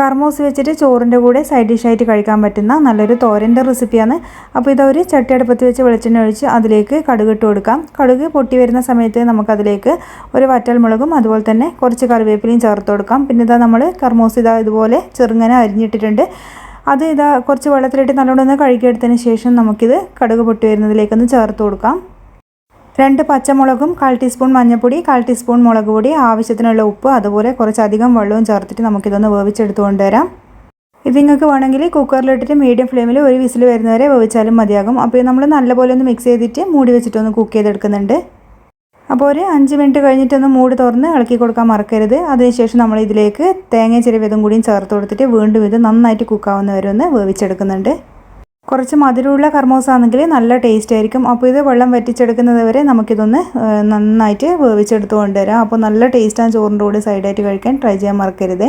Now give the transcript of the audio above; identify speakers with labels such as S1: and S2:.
S1: കർമൂസ് വെച്ചിട്ട് ചോറിന്റെ കൂടെ സൈഡ് ഡിഷായിട്ട് കഴിക്കാൻ പറ്റുന്ന നല്ലൊരു തോരന്റെ റെസിപ്പിയാണ് അപ്പോൾ ഇതൊരു ചട്ടി അടുപ്പത്ത് വെച്ച് വെളിച്ചെണ്ണ ഒഴിച്ച് അതിലേക്ക് കടുക് ഇട്ട് കൊടുക്കാം. കടുക് പൊട്ടി വരുന്ന സമയത്ത് നമുക്കതിലേക്ക് ഒരു വറ്റൽമുളകും അതുപോലെ തന്നെ കുറച്ച് കറിവേപ്പിലയും ചേർത്ത് കൊടുക്കാം. പിന്നെ ഇതാ നമ്മൾ കർമൂസ് ഇതാ ഇതുപോലെ ചെറുങ്ങനെ അരിഞ്ഞിട്ടിട്ടുണ്ട്. അത് ഇതാ കുറച്ച് വെള്ളത്തിലിട്ട് നല്ലോണം ഒന്ന് കഴുകിയെടുത്തതിന് ശേഷം നമുക്കിത് കടുക് പൊട്ടി വരുന്നതിലേക്കൊന്ന് ചേർത്ത് കൊടുക്കാം. രണ്ട് പച്ചമുളകും കാൽ ടീസ്പൂൺ മഞ്ഞൾപ്പൊടി കാൽ ടീസ്പൂൺ മുളക് പൊടി ആവശ്യത്തിനുള്ള ഉപ്പ് അതുപോലെ കുറച്ചധികം വെള്ളവും ചേർത്തിട്ട് നമുക്കിതൊന്ന് വേവിച്ചെടുത്ത് കൊണ്ടുവരാം. ഇത് നിങ്ങൾക്ക് വേണമെങ്കിൽ കുക്കറിലിട്ടിട്ട് മീഡിയം ഫ്ലെയിമിൽ ഒരു വിസിൽ വരുന്നവരെ വേവിച്ചാലും മതിയാകും. അപ്പോൾ നമ്മൾ നല്ലപോലെ ഒന്ന് മിക്സ് ചെയ്തിട്ട് മൂടി വെച്ചിട്ടൊന്ന് കുക്ക് ചെയ്തെടുക്കുന്നുണ്ട്. അപ്പോൾ ഒരു അഞ്ച് മിനിറ്റ് കഴിഞ്ഞിട്ടൊന്ന് മൂടി തുറന്ന് ഇളക്കി കൊടുക്കാൻ മറക്കരുത്. അതിനുശേഷം നമ്മൾ ഇതിലേക്ക് തേങ്ങ ചെറിയതും കൂടിയും ചേർത്ത് കൊടുത്തിട്ട് വീണ്ടും ഇത് നന്നായിട്ട് കുക്കാവുന്നവരൊന്ന് വേവിച്ചെടുക്കുന്നുണ്ട്. കുറച്ച് മധുരമുള്ള കർമൂസാണെങ്കിൽ നല്ല ടേസ്റ്റ് ആയിരിക്കും. അപ്പോൾ ഇത് വെള്ളം വറ്റിച്ചെടുക്കുന്നത് വരെ നമുക്കിതൊന്ന് നന്നായിട്ട് വേവിച്ചെടുത്ത് കൊണ്ടുവരാം. അപ്പോൾ നല്ല ടേസ്റ്റാണ് ചോറിന്റെ കൂടെ സൈഡായിട്ട് കഴിക്കാൻ. ട്രൈ ചെയ്യാൻ മറക്കരുത്.